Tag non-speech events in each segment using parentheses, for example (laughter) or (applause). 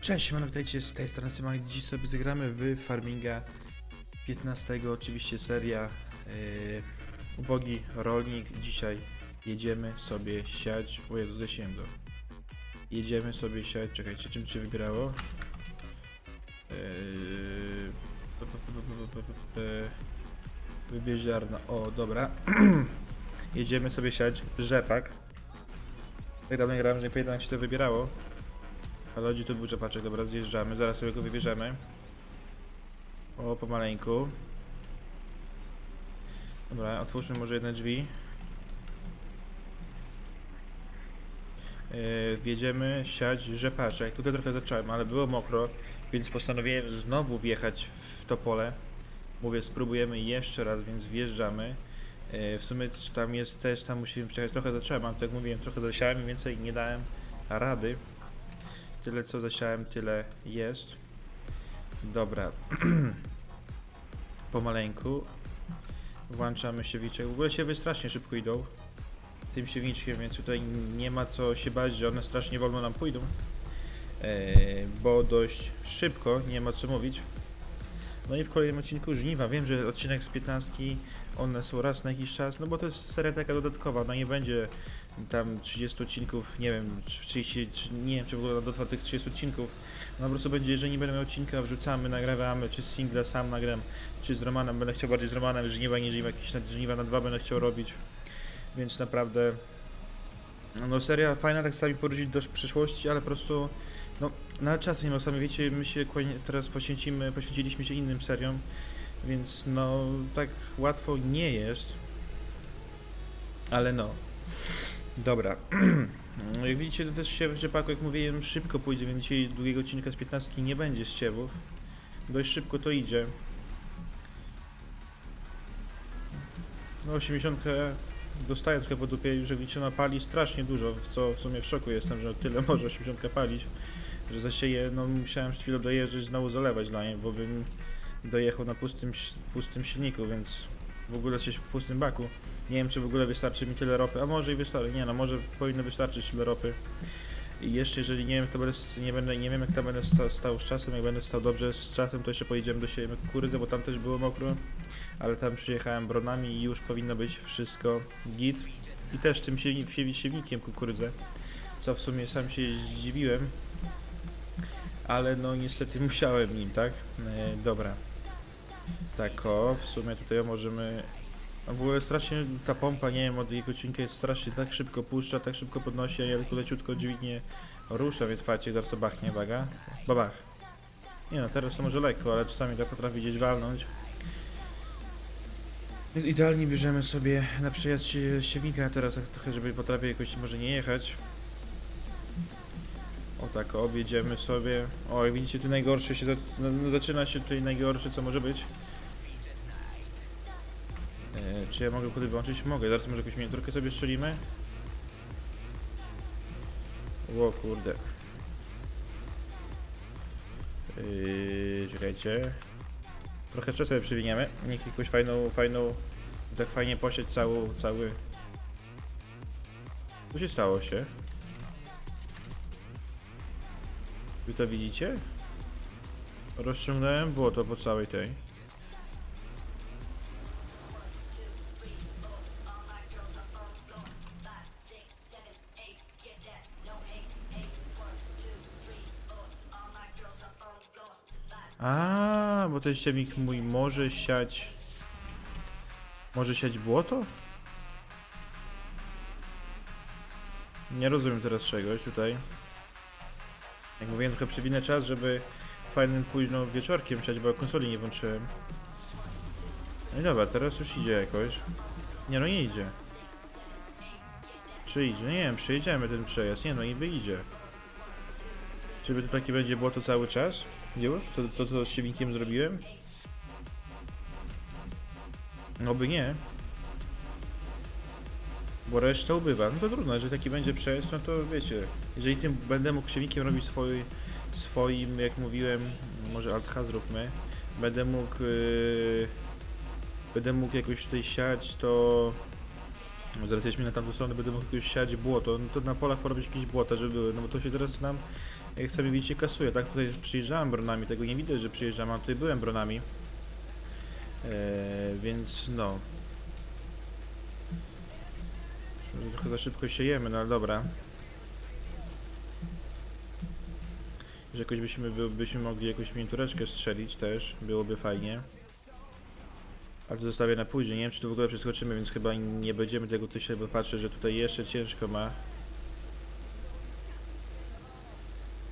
Cześć, siemano, witajcie z tej strony Symak. Dziś sobie zagramy w Farminga 15, oczywiście seria yy, Ubogi Rolnik. Dzisiaj jedziemy sobie siać, o ja zgasiłem to. Jedziemy sobie siać, czekajcie, czym się wybierało? Yy, Wybierz ziarno, o dobra. (clears throat) jedziemy sobie siać rzepak. Tak dawno grałem, że nie pamiętam jak się to wybierało. Ale chodzi tu był rzepaczek, dobra, zjeżdżamy, zaraz sobie go wybierzemy. O, pomaleńku. Dobra, otwórzmy może jedne drzwi. Yy, wjedziemy siać rzepaczek. Tutaj trochę zacząłem, ale było mokro, więc postanowiłem znowu wjechać w to pole. Mówię, spróbujemy jeszcze raz, więc wjeżdżamy. Yy, w sumie tam jest też, tam musimy przejechać. Trochę zacząłem, ale tak jak mówiłem, trochę zasiałem i więcej nie dałem rady. Tyle co zasiałem, tyle jest. Dobra. (clears throat) Pomaleńku. Włączamy siewiczek. W ogóle siewy strasznie szybko idą. Tym siewiczkiem, więc tutaj nie ma co się bać, że one strasznie wolno nam pójdą. Eee, bo dość szybko, nie ma co mówić. No i w kolejnym odcinku żniwa. Wiem, że odcinek z 15 one są raz na jakiś czas, no bo to jest seria taka dodatkowa. No nie będzie tam 30 odcinków, nie wiem, czy w 30, czy nie wiem, czy w ogóle dotrwa tych 30 odcinków. No po prostu będzie, jeżeli nie będę miał odcinka, wrzucamy, nagrywamy, czy single sam nagram, czy z Romanem, będę chciał bardziej z Romanem, żniwa, żniwa, jakieś żniwa na dwa będę chciał robić, więc naprawdę no seria fajna, tak sami poruszyć do przyszłości, ale po prostu no na czasy nie ma, sami wiecie, my się teraz poświęcimy, poświęciliśmy się innym seriom, więc no tak łatwo nie jest, ale no, Dobra. (clears throat) No Jak widzicie, to też siew rzepaku, jak mówiłem, szybko pójdzie, więc dzisiaj długiego odcinka z 15 nie będzie z siewów. Dość szybko to idzie. No 80 dostaję trochę po dupie, już jak widzicie, ona pali strasznie dużo, w co w sumie w szoku jestem, że tyle (laughs) może 80 palić, że zasieję, no musiałem chwilę dojeżdżać, znowu zalewać dla niej, bo bym dojechał na pustym, pustym silniku, więc w ogóle coś w pustym baku. Nie wiem, czy w ogóle wystarczy mi tyle ropy, a może i wystarczy, nie no, może powinno wystarczyć tyle ropy. I jeszcze, jeżeli nie wiem, to będę, nie będę, nie wiem jak tam będę stał, stał z czasem, jak będę stał dobrze z czasem, to jeszcze pojedziemy do siebie kukurydzę, bo tam też było mokro, ale tam przyjechałem bronami i już powinno być wszystko git. I też tym siewi- siewnikiem kukurydzę, co w sumie sam się zdziwiłem, ale no niestety (laughs) musiałem nim, tak? E, dobra. Tak o, w sumie tutaj możemy a w ogóle strasznie ta pompa, nie wiem, od jej odcinka jest strasznie tak szybko puszcza, tak szybko podnosi, a ja tylko leciutko dźwignię rusza, więc patrzcie, zaraz to bachnie, uwaga. Babach. Nie no, teraz to może lekko, ale czasami tak potrafi gdzieś walnąć. Więc idealnie bierzemy sobie na przejazd sie- siewnika teraz, trochę, żeby potrafię jakoś może nie jechać. O tak, objedziemy sobie. O, jak widzicie, tu najgorsze się, no, no, zaczyna się tutaj najgorsze, co może być. E, czy ja mogę kody wyłączyć? Mogę, zaraz może jakąś miniaturkę sobie strzelimy. O kurde. Yy, czekajcie. Trochę jeszcze sobie przywiniemy. Niech jakąś fajną, fajną, tak fajnie posieć cały, cały... Co się stało się? Wy to widzicie? Rozciągnąłem błoto po całej tej. A, bo ten ściemnik mój może siać. Może siać błoto? Nie rozumiem teraz czegoś tutaj. Jak mówiłem, trochę przewinę czas, żeby fajnym późno wieczorkiem siać, bo konsoli nie włączyłem. No i dobra, teraz już idzie jakoś. Nie no, nie idzie. Czy idzie? Nie wiem, przyjedziemy ten przejazd. Nie no, niby idzie. Czyby to takie będzie błoto cały czas? Już? To, to, to z siewnikiem zrobiłem? No by nie. Bo reszta ubywa. No to trudno, jeżeli taki będzie przejazd, no to wiecie, jeżeli tym będę mógł siewnikiem robić swój, swoim, jak mówiłem, może alt zróbmy, będę mógł, yy, będę mógł jakoś tutaj siać, to no zaraz jedziemy na tamtą stronę, będę mógł jakoś siać błoto, no to na polach porobić jakieś błota, żeby były, no bo to się teraz nam Jak sobie widzicie, kasuje, tak? Tutaj przyjeżdżałem bronami, tego nie widać, że przyjeżdżam, a tutaj byłem bronami. Eee, więc no. Trochę za szybko siejemy, no ale dobra. Że jakoś byśmy, by, byśmy mogli jakąś miniatureczkę strzelić też, byłoby fajnie. Ale to zostawię na później, nie wiem czy tu w ogóle przeskoczymy, więc chyba nie będziemy tego tu się, bo patrzę, że tutaj jeszcze ciężko ma.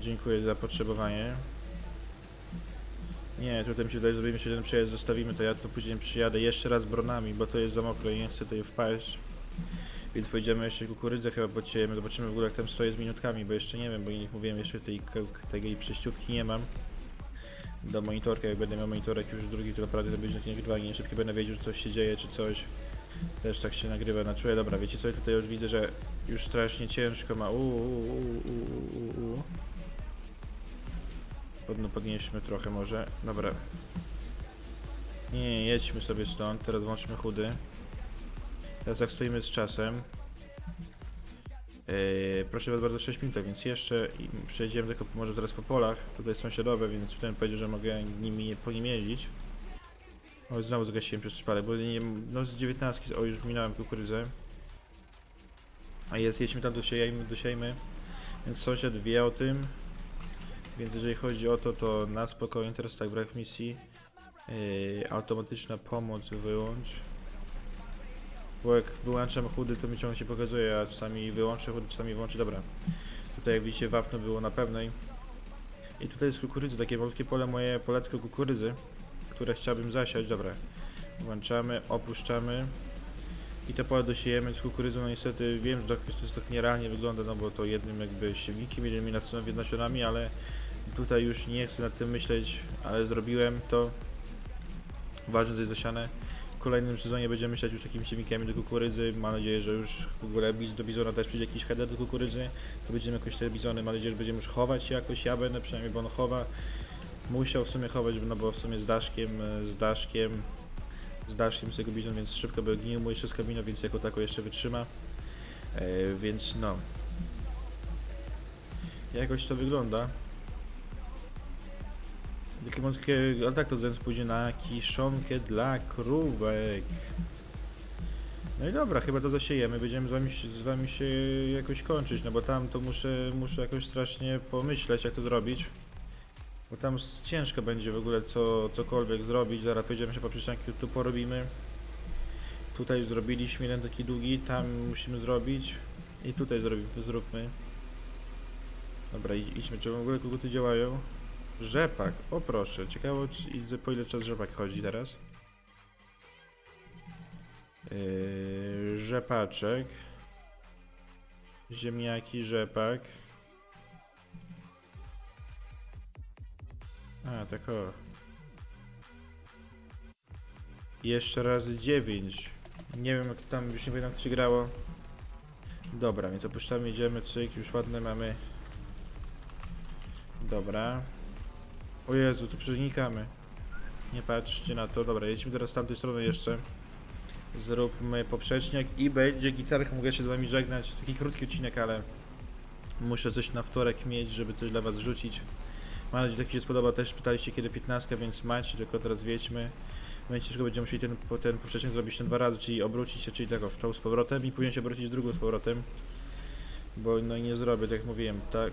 Dziękuję za potrzebowanie. Nie, tutaj mi się wydaje, zrobimy się ten przejazd, zostawimy to, ja tu później przyjadę jeszcze raz bronami, bo to jest za mokro i nie chcę tutaj wpaść. Więc pojedziemy jeszcze kukurydzę chyba podsiejemy, zobaczymy w ogóle jak tam stoję z minutkami, bo jeszcze nie wiem, bo jak mówiłem, jeszcze tej, tej przejściówki nie mam. Do monitorka, jak będę miał monitorek już drugi, to naprawdę to będzie takie nagrywanie, nie szybkie będę wiedział, że coś się dzieje, czy coś. Też tak się nagrywa na czuję. Dobra, wiecie co, tutaj już widzę, że już strasznie ciężko ma. Podno podnieśmy trochę może. Dobra. Nie, nie, jedźmy sobie stąd. Teraz włączmy chudy. Teraz jak stoimy z czasem. Yy, proszę was bardzo 6 minut, więc jeszcze przejdziemy tylko może teraz po polach. Tutaj sąsiadowe, więc tutaj powiedział, że mogę nimi po nim jeździć. O, znowu zgasiłem przez szpalę, bo nie, no z 19, o już minąłem kukurydzę. A jest, jedźmy tam, dosiejmy, dosiejmy. Więc sąsiad wie o tym. Więc jeżeli chodzi o to, to na spokojnie, teraz tak, brak misji. Yy, automatyczna pomoc wyłącz. Bo jak wyłączam chudy, to mi ciągle się pokazuje, a czasami wyłączę chudy, czasami wyłączę. Dobra. Tutaj jak widzicie wapno było na pewnej. I tutaj jest kukurydzy, takie malutkie pole, moje poletko kukurydzy, które chciałbym zasiać. Dobra. Włączamy, opuszczamy. I to pole dosiejemy z kukurydzą, no niestety wiem, że to jest tak nierealnie wygląda, no bo to jednym jakby silnikiem, jednymi nasionami, ale tutaj już nie chcę nad tym myśleć, ale zrobiłem to. Ważne, że jest zasiane. W kolejnym sezonie będziemy myśleć już takimi silnikami do kukurydzy. Mam nadzieję, że już w ogóle do bizona też przyjdzie jakiś header do kukurydzy. To będziemy jakoś te bizony, mam nadzieję, że będziemy już chować jakoś. Ja będę przynajmniej, bo on chowa. Musiał w sumie chować, no bo w sumie z Daszkiem, e, z Daszkiem, z Daszkiem z tego bizon, więc szybko by gnił mu jeszcze z kabino, więc jako tako jeszcze wytrzyma. E, więc no. Jakoś to wygląda. Takie malutkie, ale tak to zaraz pójdzie na kiszonkę dla krówek. No i dobra, chyba to zasiejemy, będziemy z wami, z wami się jakoś kończyć, no bo tam to muszę, muszę jakoś strasznie pomyśleć, jak to zrobić. Bo tam ciężko będzie w ogóle co, cokolwiek zrobić, zaraz pojedziemy się po przystanku, tu porobimy. Tutaj zrobiliśmy jeden taki długi, tam musimy zrobić. I tutaj zrobimy, zróbmy. Dobra, idź- idźmy, czy w ogóle koguty działają? Rzepak, o proszę, ciekawe po ile czas rzepak chodzi teraz. Yy, rzepaczek. Ziemniaki, rzepak. A, tak o. Jeszcze raz 9. Nie wiem jak tam, już nie pamiętam jak się grało. Dobra, więc opuszczamy, idziemy, cyk, już ładne mamy. Dobra. O Jezu, tu przenikamy. Nie patrzcie na to. Dobra, jedźmy teraz z tamtej strony jeszcze. Zróbmy poprzeczniak i będzie gitarka. Mogę się z wami żegnać. Taki krótki odcinek, ale muszę coś na wtorek mieć, żeby coś dla was rzucić. Mam nadzieję, że taki się spodoba. Też pytaliście kiedy 15, więc macie, tylko teraz wiedźmy. Będzie ciężko, będziemy musieli ten, ten poprzecznik zrobić ten dwa razy, czyli obrócić się, czyli tak w tą z powrotem i później się obrócić drugą z powrotem. Bo no nie zrobię, tak jak mówiłem, tak.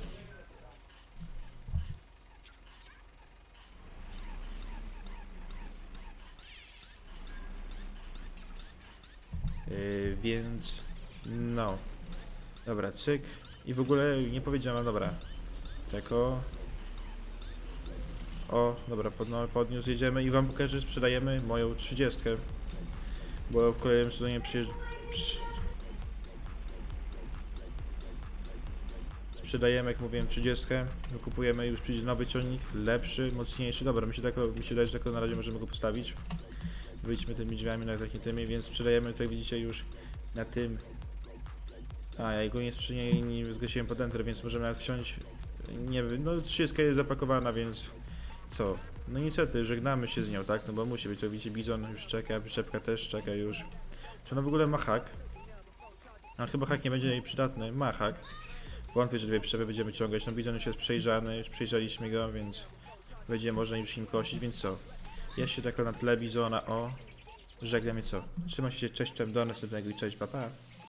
Więc no. Dobra, cyk. I w ogóle nie powiedziałem, dobra. Tak o. Dobra, pod, no, podniósł, jedziemy i wam pokażę, sprzedajemy moją 30. Bo w kolejnym sezonie przyjeżdż... Przy... Sprzedajemy, jak mówiłem, 30. Kupujemy, już przyjdzie nowy ciągnik, lepszy, mocniejszy. Dobra, mi się, tak, mi się wydaje, że tylko na razie możemy go postawić. Wyjdźmy tymi drzwiami na takimi tymi, więc sprzedajemy tutaj widzicie już na tym. A ja go nie sprzedaję, nie zgasiłem pod enter, więc możemy nawet wsiąść. Nie wiem, no 30 jest zapakowana, więc co? No niestety, żegnamy się z nią, tak? No bo musi być, to widzicie, Bizon już czeka, przyczepka też czeka już. Czy ona w ogóle ma hak? A chyba hak nie będzie jej przydatny, ma hak. Wątpię, że dwie przyczepy będziemy ciągać. No bizon już jest przejrzany, już przejrzeliśmy go, więc będzie można już nim kosić, więc co? Ja się tak na tle bizona, o, żegnam i co? Trzymaj się, cześć, do następnego i cześć, papa. Pa.